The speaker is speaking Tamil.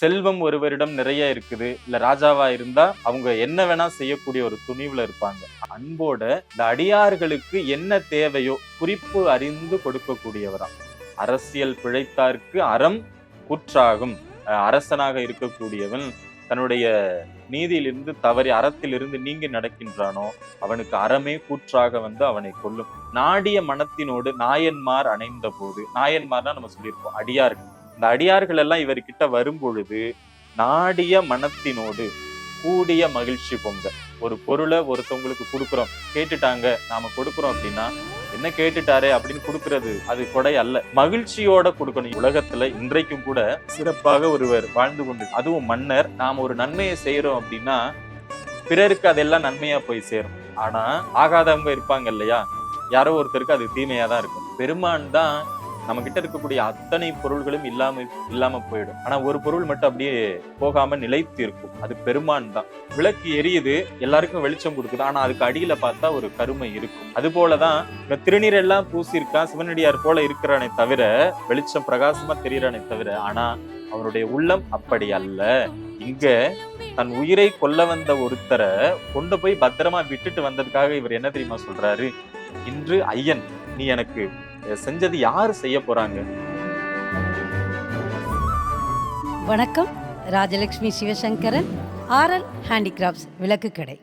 செல்வம் ஒருவரிடம் நிறைய இருக்குது இல்ல ராஜாவா இருந்தா அவங்க என்ன வேணா செய்யக்கூடிய ஒரு துணிவுல இருப்பாங்க. அன்போட இந்த அடியார்களுக்கு என்ன தேவையோ குறிப்பு அறிந்து கொடுக்கக்கூடியவராம் அரசியல் பிழைத்தார்க்கு அறம் கூற்றாகும். அரசனாக இருக்கக்கூடியவன் தன்னுடைய நீதியிலிருந்து தவறி அறத்திலிருந்து நீங்கி நடக்கின்றானோ அவனுக்கு அறமே கூற்றாக வந்து அவனை கொல்லும். நாடிய மனத்தினோடு நாயன்மார் அணைந்த போது நாயன்மார்னா நம்ம சொல்லியிருப்போம் அடியார்கள். இந்த அடியார்கள் எல்லாம் இவர்கிட்ட வரும்பொழுது நாடிய மனத்தினோடு கூடிய மகிழ்ச்சி பொங்க. ஒரு பொருளை ஒருத்தவங்களுக்கு கொடுக்குறோம். கேட்டுட்டாங்க நாம கொடுக்குறோம் அப்படின்னா என்ன கேட்டுட்டாரே? அப்படின்னு கொடுக்கறது அது கொடை அல்ல. மகிழ்ச்சியோட கொடுக்கணும். உலகத்துல இன்றைக்கும் கூட சிறப்பாக ஒருவர் வாழ்ந்து கொண்டு அதுவும் மன்னர் நாம் ஒரு நன்மையை செய்யறோம் அப்படின்னா பிறருக்கு அதெல்லாம் நன்மையா போய் சேரும். ஆனா ஆகாதவங்க இருப்பாங்க இல்லையா? யாரோ ஒருத்தருக்கு அது தீமையா தான் இருக்கும். பெருமான் தான் நம்ம கிட்ட இருக்கக்கூடிய அத்தனை பொருள்களும் இல்லாம இல்லாம போயிடும். ஆனா ஒரு பொருள் மட்டும் அப்படியே போகாம நிலைத்து இருக்கும் அது பெருமான் தான். விளக்கு எரியுது எல்லாருக்கும் வெளிச்சம் கொடுக்குது. ஆனா அதுக்கு அடியில பார்த்தா ஒரு கருமை இருக்கும். அது போலதான் இந்த திருநீர் எல்லாம் பூசியிருக்கான் சிவனடியார் போல இருக்கிறானே தவிர வெளிச்சம் பிரகாசமா தெரியறானே தவிர ஆனா அவனுடைய உள்ளம் அப்படி அல்ல. இங்க தன் உயிரை கொல்ல வந்த ஒருத்தரை கொண்டு போய் பத்திரமா விட்டுட்டு வந்ததுக்காக இவர் என்ன தெரியுமா சொல்றாரு? இன்று ஐயன் நீ எனக்கு செஞ்சது யாரு செய்ய போறாங்க? வணக்கம். ராஜலக்ஷ்மி சிவசங்கரன் ஆர்எல் ஹேண்டிகிராஃப்ட்ஸ் விளக்கு கடை.